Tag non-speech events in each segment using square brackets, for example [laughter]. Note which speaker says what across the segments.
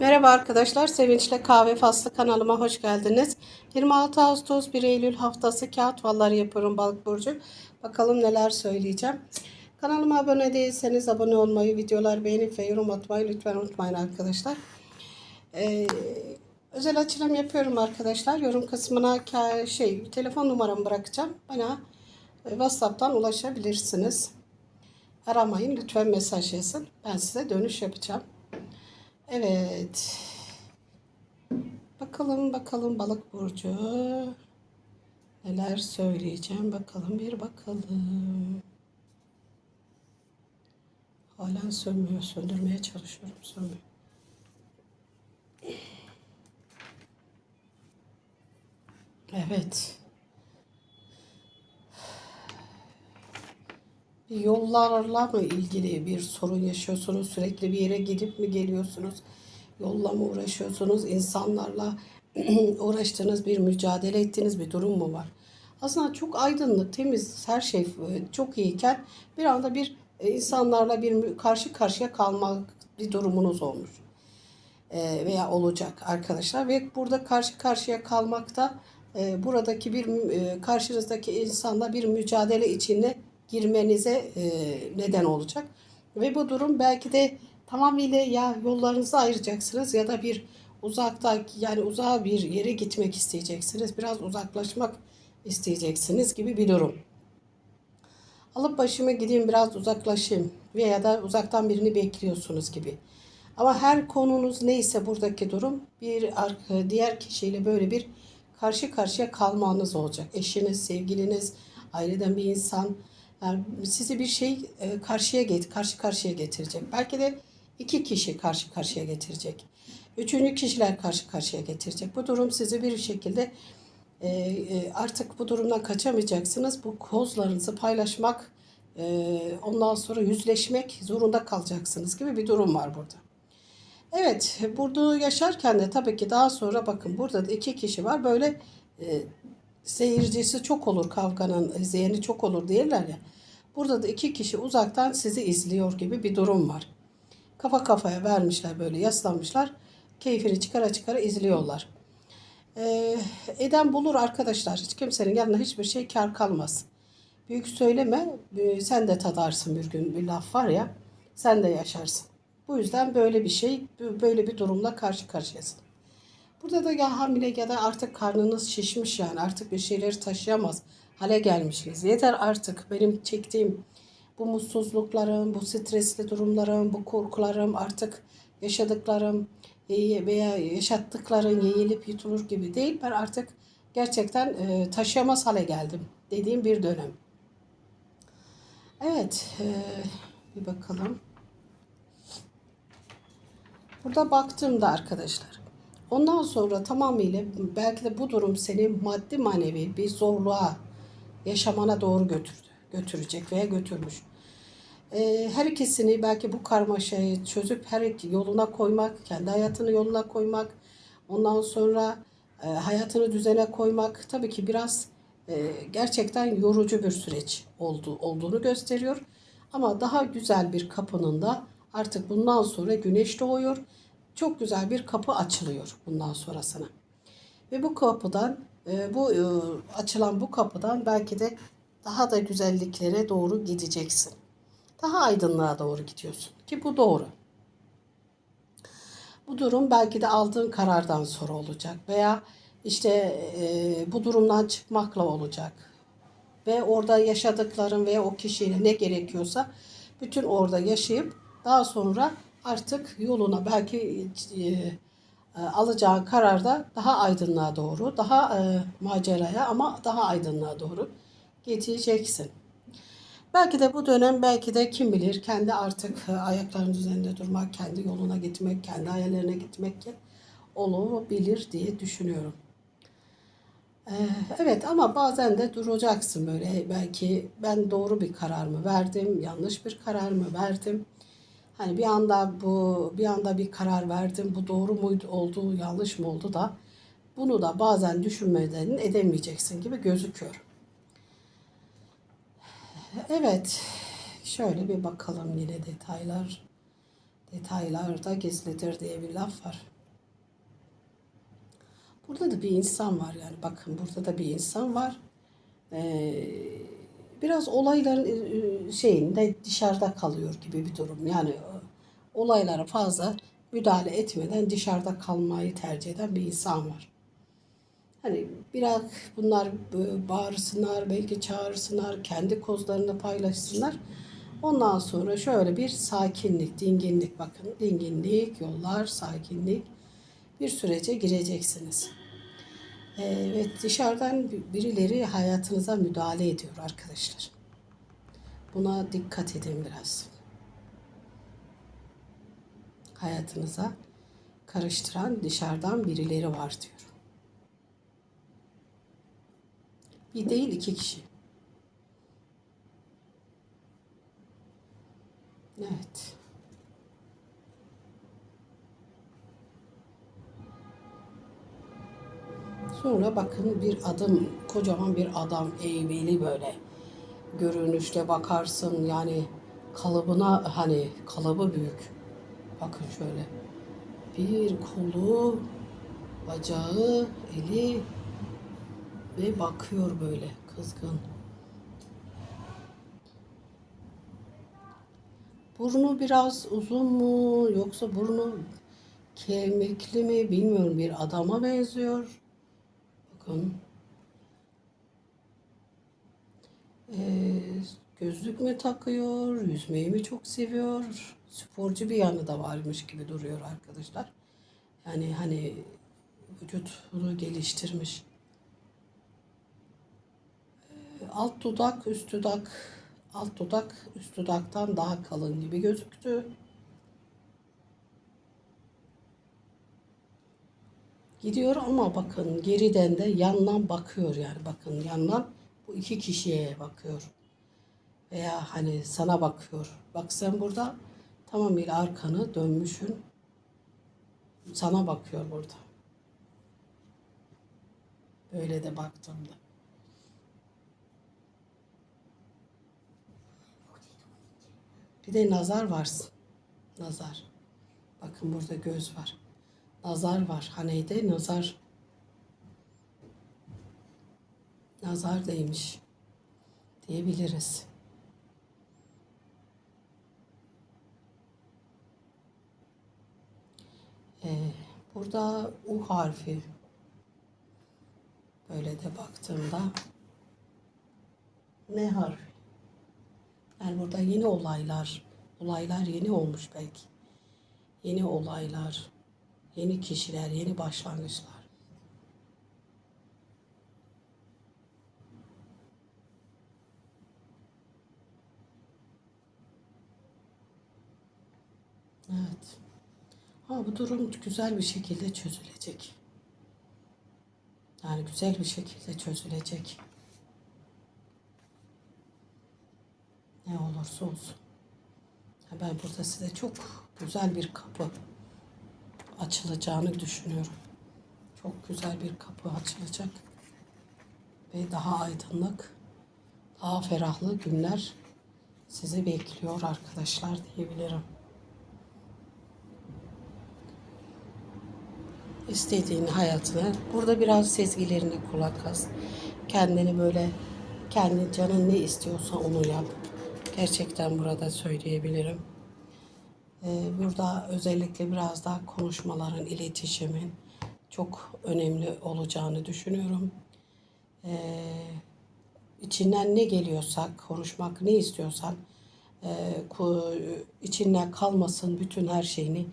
Speaker 1: Merhaba arkadaşlar, Sevinçle Kahve Faslı kanalıma hoş geldiniz. 26 Ağustos 1 Eylül haftası kağıt falları yapıyorum Balık Burcu. Bakalım neler söyleyeceğim. Kanalıma abone değilseniz abone olmayı, videolar beğenip ve yorum atmayı lütfen unutmayın arkadaşlar. Ee, özel açılım yapıyorum arkadaşlar. Yorum kısmına şey telefon numaramı bırakacağım. Bana e, WhatsApp'tan ulaşabilirsiniz. Aramayın lütfen mesaj yazın. Ben size dönüş yapacağım. Evet. Bakalım bakalım balık burcu. Neler söyleyeceğim bakalım bir bakalım. Halen sönmüyor. Söndürmeye çalışıyorum. Sönmüyor. Evet. Yollarla mı ilgili bir sorun yaşıyorsunuz? Sürekli bir yere gidip mi geliyorsunuz? Yolla mı uğraşıyorsunuz? İnsanlarla [clears throat] uğraştığınız bir mücadele ettiğiniz bir durum mu var? Aslında çok aydınlık, temiz, her şey e, çok iyiyken bir anda bir e, insanlarla bir karşı karşıya kalmak bir durumunuz olmuş e, veya olacak arkadaşlar ve burada karşı karşıya kalmakta buradaki bir karşınızdaki insanla bir mücadele içine girmenize e, neden olacak ve bu durum belki de tamamıyla ya yollarınızı ayıracaksınız ya da bir uzakta yani uzağa bir yere gitmek isteyeceksiniz biraz uzaklaşmak isteyeceksiniz gibi bir durum. Alıp başımı gideyim biraz uzaklaşayım veya da uzaktan birini bekliyorsunuz gibi. Ama her konunuz neyse buradaki durum bir arka, diğer kişiyle böyle bir karşı karşıya kalmanız olacak. Eşiniz, sevgiliniz, aileden bir insan yani sizi bir şey e, karşıya get karşı karşıya getirecek. Belki de iki kişi karşı karşıya getirecek. Üçüncü kişiler karşı karşıya getirecek. Bu durum sizi bir şekilde e, e, artık bu durumdan kaçamayacaksınız. Bu kozlarınızı paylaşmak, ondan sonra yüzleşmek zorunda kalacaksınız gibi bir durum var burada. Evet, burada yaşarken de tabii ki daha sonra bakın burada da iki kişi var. Böyle seyircisi çok olur kavganın, izleyeni çok olur diyorlar ya. Burada da iki kişi uzaktan sizi izliyor gibi bir durum var. Kafa kafaya vermişler böyle yaslanmışlar. Keyfini çıkara çıkara izliyorlar. Ee, eden bulur arkadaşlar. Hiç kimsenin yanına hiçbir şey kar kalmaz. Büyük söyleme, e, sen de tadarsın bir gün bir laf var ya, sen de yaşarsın. Bu yüzden böyle bir şey, böyle bir durumla karşı karşıyasın. Burada da ya hamile ya da artık karnınız şişmiş yani artık bir şeyleri taşıyamaz hale gelmişsiniz. Yeter artık benim çektiğim bu mutsuzluklarım, bu stresli durumlarım, bu korkularım artık yaşadıklarım e, veya yaşattıkların yeğilip yutulur gibi değil. Ben artık gerçekten e, taşıyamaz hale geldim dediğim bir dönem. Evet, e, bir bakalım. Burada baktığımda arkadaşlar. Ondan sonra tamamıyla belki de bu durum seni maddi manevi bir zorluğa yaşamana doğru götürdü. Götürecek veya götürmüş. Ee, her ikisini belki bu karmaşayı çözüp her iki yoluna koymak, kendi hayatını yoluna koymak, ondan sonra e, hayatını düzene koymak tabii ki biraz e, gerçekten yorucu bir süreç oldu, olduğunu gösteriyor. Ama daha güzel bir kapının da artık bundan sonra güneş doğuyor. Çok güzel bir kapı açılıyor bundan sonrasına. Ve bu kapıdan, e, bu e, açılan bu kapıdan belki de daha da güzelliklere doğru gideceksin. Daha aydınlığa doğru gidiyorsun ki bu doğru. Bu durum belki de aldığın karardan sonra olacak veya işte e, bu durumdan çıkmakla olacak. Ve orada yaşadıkların veya o kişiyle ne gerekiyorsa bütün orada yaşayıp daha sonra artık yoluna belki e, e, alacağın kararda daha aydınlığa doğru, daha e, maceraya ama daha aydınlığa doğru gideceksin. Belki de bu dönem belki de kim bilir kendi artık e, ayaklarının üzerinde durmak, kendi yoluna gitmek, kendi hayallerine gitmek olabilir diye düşünüyorum. Ee, Evet ama bazen de duracaksın böyle belki ben doğru bir karar mı verdim, yanlış bir karar mı verdim? Hani bir anda bu bir anda bir karar verdim. Bu doğru muydu oldu, yanlış mı oldu da bunu da bazen düşünmeden edemeyeceksin gibi gözüküyor. Evet. Şöyle bir bakalım yine detaylar. Detaylarda gizlidir diye bir laf var. Burada da bir insan var yani bakın burada da bir insan var. Ee, biraz olayların e, şeyinde dışarıda kalıyor gibi bir durum. Yani e, olaylara fazla müdahale etmeden dışarıda kalmayı tercih eden bir insan var. Hani biraz bunlar e, bağırsınlar, belki çağırsınlar, kendi kozlarını paylaşsınlar. Ondan sonra şöyle bir sakinlik, dinginlik bakın. Dinginlik, yollar, sakinlik bir sürece gireceksiniz. Evet dışarıdan birileri hayatınıza müdahale ediyor arkadaşlar. Buna dikkat edin biraz. Hayatınıza karıştıran dışarıdan birileri var diyor. Bir değil iki kişi. Evet. Sonra bakın bir adım, kocaman bir adam eğmeli böyle. Görünüşte bakarsın yani kalıbına hani kalıbı büyük. Bakın şöyle. Bir kolu, bacağı, eli ve bakıyor böyle kızgın. Burnu biraz uzun mu yoksa burnu kemikli mi bilmiyorum bir adama benziyor. Bakın. Ee, gözlük mü takıyor, yüzmeyi mi çok seviyor, sporcu bir yanı da varmış gibi duruyor arkadaşlar. Yani hani vücudunu geliştirmiş. Ee, alt dudak, üst dudak, alt dudak üst dudaktan daha kalın gibi gözüktü. Gidiyor ama bakın geriden de yandan bakıyor yani bakın yandan bu iki kişiye bakıyor. Veya hani sana bakıyor. Bak sen burada tamamıyla arkanı dönmüşsün. Sana bakıyor burada. Böyle de baktığımda. Bir de nazar varsın. Nazar. Bakın burada göz var. Nazar var. Haneyde nazar. Nazar değmiş. Diyebiliriz. Ee, burada U harfi. Böyle de baktığımda ne harfi? Yani burada yeni olaylar, olaylar yeni olmuş belki. Yeni olaylar, yeni kişiler, yeni başlangıçlar. Evet. Ama bu durum güzel bir şekilde çözülecek. Yani güzel bir şekilde çözülecek. Ne olursa olsun. Ben burada size çok güzel bir kapı açılacağını düşünüyorum. Çok güzel bir kapı açılacak. Ve daha aydınlık, daha ferahlı günler sizi bekliyor arkadaşlar diyebilirim. istediğin hayatını. Burada biraz sezgilerine kulak as. Kendini böyle kendi canın ne istiyorsa onu yap. Gerçekten burada söyleyebilirim. Ee, burada özellikle biraz daha konuşmaların, iletişimin çok önemli olacağını düşünüyorum. Ee, içinden ne geliyorsa, konuşmak ne istiyorsan e, içinden kalmasın bütün her şeyini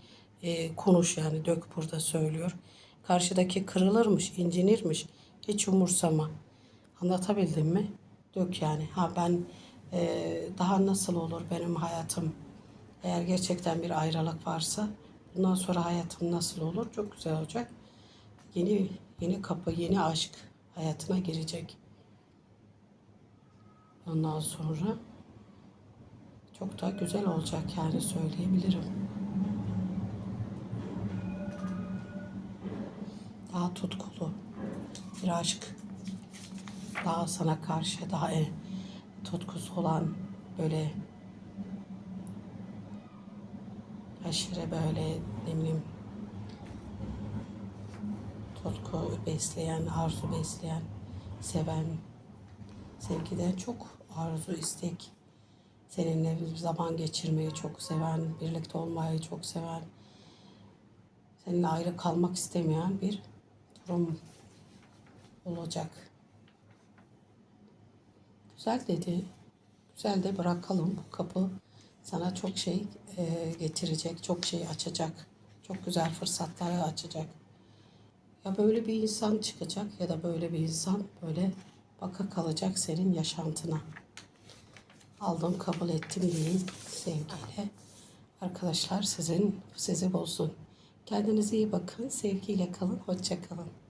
Speaker 1: e, konuş yani dök burada söylüyor. Karşıdaki kırılırmış, incinirmiş. Hiç umursama. Anlatabildim mi? Dök yani. Ha ben e, daha nasıl olur benim hayatım? Eğer gerçekten bir ayrılık varsa bundan sonra hayatım nasıl olur? Çok güzel olacak. Yeni yeni kapı, yeni aşk hayatına girecek. Ondan sonra çok daha güzel olacak yani söyleyebilirim. daha tutkulu bir aşk daha sana karşı daha e, tutkusu olan böyle aşırı böyle ne bileyim tutku besleyen, arzu besleyen, seven, sevgiden çok arzu, istek, seninle zaman geçirmeyi çok seven, birlikte olmayı çok seven, seninle ayrı kalmak istemeyen bir durum olacak. Güzel dedi. Güzel de bırakalım bu kapı sana çok şey e, getirecek, çok şey açacak. Çok güzel fırsatları açacak. Ya böyle bir insan çıkacak ya da böyle bir insan böyle baka kalacak senin yaşantına. Aldım kabul ettim deyin sevgiyle. Arkadaşlar sizin sizi bulsun. Kendinize iyi bakın. Sevgiyle kalın. Hoşça kalın.